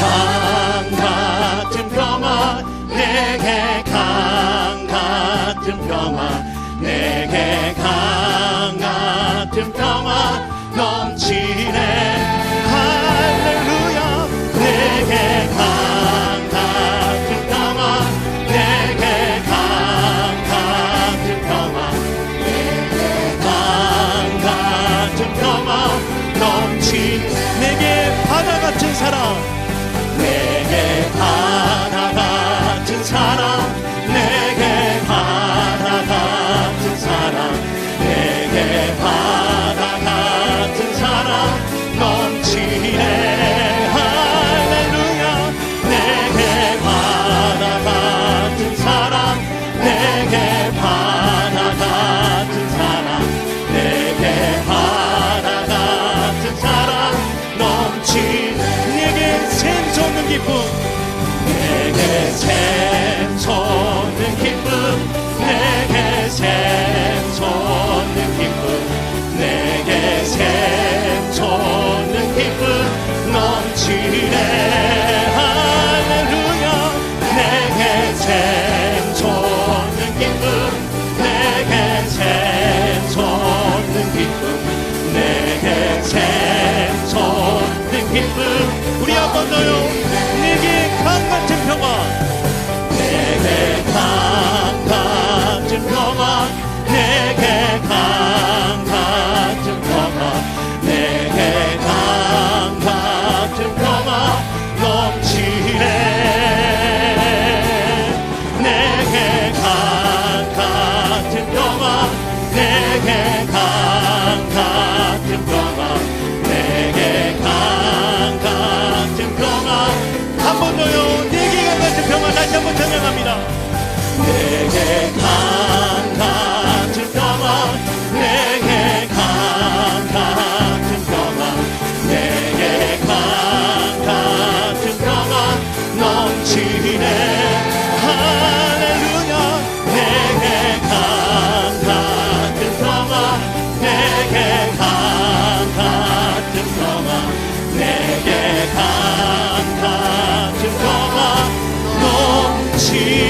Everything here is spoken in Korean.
강 같은 평화 내게 강 같은 평화 내게 강 같은 평화 넘치네. 할렐루야. 내게 강 같은 평화 내게 강 같은 평화 강 같은 평화 넘치 내게 바다 같은 사랑 기쁨. 내게 샘솟는 기쁨. 내게 샘솟는 기쁨. 내게 샘솟는 기쁨. 넘치네 할렐루야 내게 샘솟는 기쁨. 내게 샘솟는 기쁨. 내게 샘솟는 기쁨 번 더요. 내게 강 같은 평화 내게 강 같은 성아 내게 강 같은 성아 넘치